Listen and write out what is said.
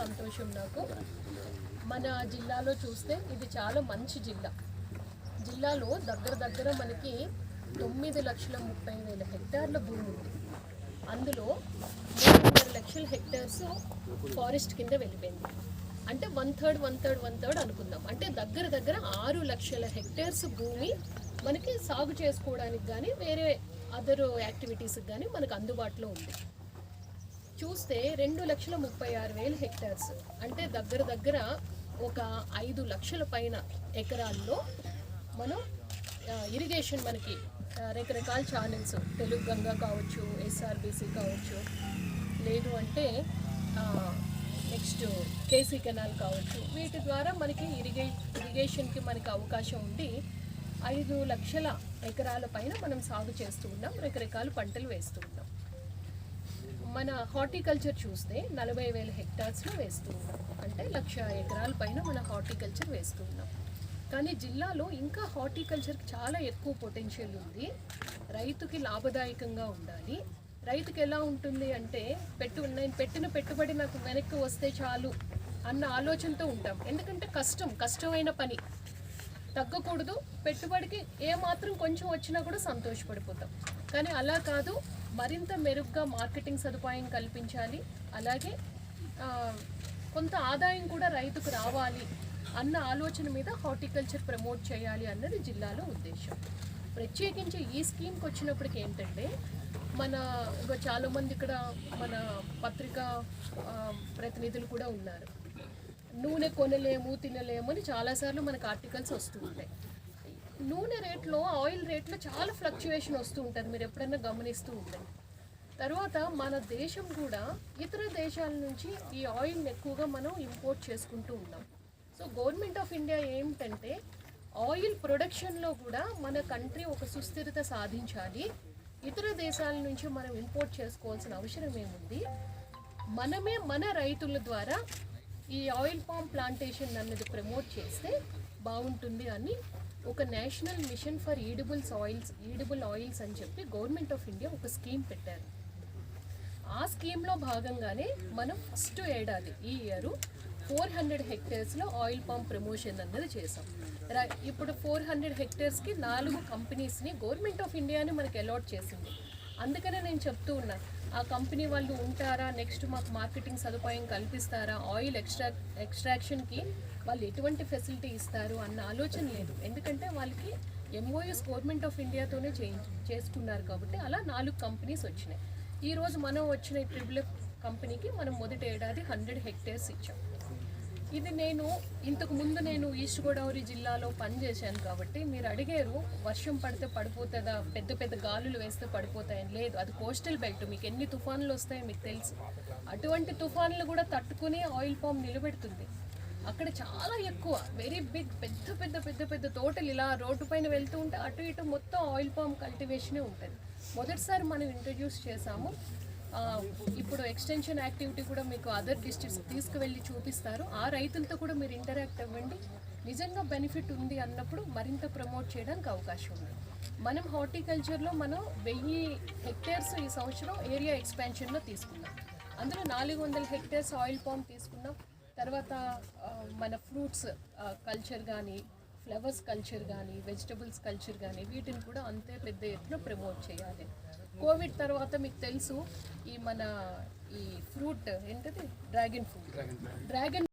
సంతోషం నాకు. మన జిల్లాలో చూస్తే ఇది చాలా మంచి జిల్లా. జిల్లాలో దగ్గర దగ్గర మనకి తొమ్మిది లక్షల ముప్పై వేల హెక్టార్ల భూమి ఉంది. అందులో మూడున్నర లక్షల హెక్టార్స్ ఫారెస్ట్ కింద వెళ్ళిపోయింది. అంటే one third one third one third అనుకుందాం. అంటే దగ్గర దగ్గర ఆరు లక్షల హెక్టార్స్ భూమి మనకి సాగు చేసుకోవడానికి కానీ వేరే అదర్ యాక్టివిటీస్కి కానీ మనకు అందుబాటులో ఉంది. చూస్తే రెండు లక్షల ముప్పై ఆరు వేల హెక్టార్స్. అంటే దగ్గర దగ్గర ఒక ఐదు లక్షల పైన ఎకరాల్లో మనం ఇరిగేషన్ మనకి రకరకాల ఛానల్స్ తెలుగు గంగా కావచ్చు ఎస్ఆర్బీసీ కావచ్చు లేదు అంటే నెక్స్ట్ కేసీ కెనాల్ కావచ్చు వీటి ద్వారా మనకి ఇరిగే ఇరిగేషన్కి మనకి అవకాశం ఉండి ఐదు లక్షల ఎకరాల పైన మనం సాగు చేస్తూ ఉన్నాం రకరకాల పంటలు వేస్తూ ఉన్నాం. మన హార్టికల్చర్ చూస్తే నలభై వేల హెక్టార్స్లో వేస్తూ ఉన్నాం. అంటే లక్ష ఎకరాల పైన మన హార్టికల్చర్ వేస్తూ ఉన్నాం. కానీ జిల్లాలో ఇంకా హార్టికల్చర్కి చాలా ఎక్కువ పొటెన్షియల్ ఉంది. రైతుకి లాభదాయకంగా ఉండాలి. రైతుకి ఎలా ఉంటుంది అంటే పెట్టు నేను పెట్టిన పెట్టుబడి నాకు వెనక్కి వస్తే చాలు అన్న ఆలోచనతో ఉంటాం. ఎందుకంటే కష్టం కష్టమైన పని. తగ్గకూడదు. పెట్టుబడికి ఏమాత్రం కొంచెం వచ్చినా కూడా సంతోషపడిపోతాం. కానీ అలా కాదు మరింత మెరుగ్గా మార్కెటింగ్ సదుపాయం కల్పించాలి. అలాగే కొంత ఆదాయం కూడా రైతుకు రావాలి అన్న ఆలోచన మీద హార్టికల్చర్ ప్రమోట్ చేయాలి అన్నది జిల్లాలో ఉద్దేశం. ప్రత్యేకించి ఈ స్కీమ్కి వచ్చినప్పటికి ఏంటంటే మన ఇంకా చాలామంది ఇక్కడ మన పత్రికా ప్రతినిధులు కూడా ఉన్నారు. నూనె కొనలేము తినలేము అని చాలాసార్లు మనకు ఆర్టికల్స్ వస్తూ ఉంటాయి. నూనె రేట్లో ఆయిల్ రేట్లో చాలా ఫ్లక్చువేషన్ వస్తూ ఉంటుంది. మీరు ఎప్పుడైనా గమనిస్తూ ఉంటాయి తర్వాత మన దేశం కూడా ఇతర దేశాల నుంచి ఈ ఆయిల్ని ఎక్కువగా మనం ఇంపోర్ట్ చేసుకుంటూ ఉన్నాం. సో గవర్నమెంట్ ఆఫ్ ఇండియా ఏమిటంటే ఆయిల్ ప్రొడక్షన్లో కూడా మన కంట్రీ ఒక సుస్థిరత సాధించాలి. ఇతర దేశాల నుంచి మనం ఇంపోర్ట్ చేసుకోవాల్సిన అవసరం ఏముంది? మనమే మన రైతుల ద్వారా ఈ ఆయిల్ పామ్ ప్లాంటేషన్ అన్నది ప్రమోట్ చేస్తే బాగుంటుంది అని ఒక national mission for edibles oils edible oils అని చెప్పి గవర్నమెంట్ ఆఫ్ ఇండియా ఒక స్కీమ్ పెట్టారు. ఆ స్కీమ్లో భాగంగానే మనం ఫస్ట్ ఏడాది ఈ ఇయర్ ఫోర్ హండ్రెడ్ హెక్టేర్స్లో ఆయిల్ పామ్ ప్రమోషన్ అన్నది చేసాం ఇప్పుడు ఫోర్ హండ్రెడ్ హెక్టేర్స్కి నాలుగు కంపెనీస్ని గవర్నమెంట్ ఆఫ్ ఇండియాని మనకి అలాట్ చేసింది. అందుకనే నేను చెప్తూ ఉన్నా ఆ కంపెనీ వాళ్ళు ఉంటారా? నెక్స్ట్ మాకు మార్కెటింగ్ సదుపాయం కల్పిస్తారా? ఆయిల్ ఎక్స్ట్రా ఎక్స్ట్రాక్షన్కి వాళ్ళు ఎటువంటి ఫెసిలిటీ ఇస్తారు అన్న ఆలోచన లేదు. ఎందుకంటే వాళ్ళకి ఎంఓఎస్ గవర్నమెంట్ ఆఫ్ ఇండియాతోనే చే చేసుకున్నారు కాబట్టి అలా నాలుగు కంపెనీస్ వచ్చినాయి. ఈరోజు మనం వచ్చిన ఈ ట్రిపుల్ కంపెనీకి మనం మొదటి ఏడాది హండ్రెడ్ హెక్టేర్స్ ఇచ్చాం. ఇది నేను ఇంతకు ముందు నేను ఈస్ట్ గోదావరి జిల్లాలో పనిచేశాను కాబట్టి మీరు అడిగారు వర్షం పడితే పడిపోతుందా పెద్ద పెద్ద గాలులు వేస్తే పడిపోతాయని. లేదు అది కోస్టల్ బెల్ట్ మీకు ఎన్ని తుఫాన్లు వస్తాయో మీకు తెలుసు. అటువంటి తుఫాన్లు కూడా తట్టుకుని ఆయిల్ పామ్ నిలబెడుతుంది. అక్కడ చాలా ఎక్కువ వెరీ బిగ్ పెద్ద పెద్ద పెద్ద పెద్ద తోటలు ఇలా రోడ్డు పైన వెళ్తూ ఉంటే అటు ఇటు మొత్తం ఆయిల్ పామ్ కల్టివేషనే ఉంటుంది. మొదటిసారి మనం ఇంట్రడ్యూస్ చేసాము ఇప్పుడు ఎక్స్టెన్షన్ యాక్టివిటీ కూడా మీకు అదర్ డిస్ట్రిక్ట్స్ తీసుకువెళ్ళి చూపిస్తారు. ఆ రైతులతో కూడా మీరు ఇంటరాక్ట్ అవ్వండి. నిజంగా బెనిఫిట్ ఉంది అన్నప్పుడు మరింత ప్రమోట్ చేయడానికి అవకాశం ఉంది. మనం హార్టికల్చర్లో మనం వెయ్యి హెక్టేర్స్ ఈ సంవత్సరం ఏరియా ఎక్స్పాన్షన్లో తీసుకున్నాం. అందులో నాలుగు వందల హెక్టేర్స్ ఆయిల్ పామ్ తీసుకున్నాం. తర్వాత మన ఫ్రూట్స్ కల్చర్ కానీ ఫ్లవర్స్ కల్చర్ కానీ వెజిటబుల్స్ కల్చర్ కానీ వీటిని కూడా అంతే పెద్ద ఎత్తున ప్రమోట్ చేయాలి. కోవిడ్ తర్వాత మీకు తెలుసు ఈ మన ఈ ఫ్రూట్ ఏంటది? Dragon fruit. డ్రాగన్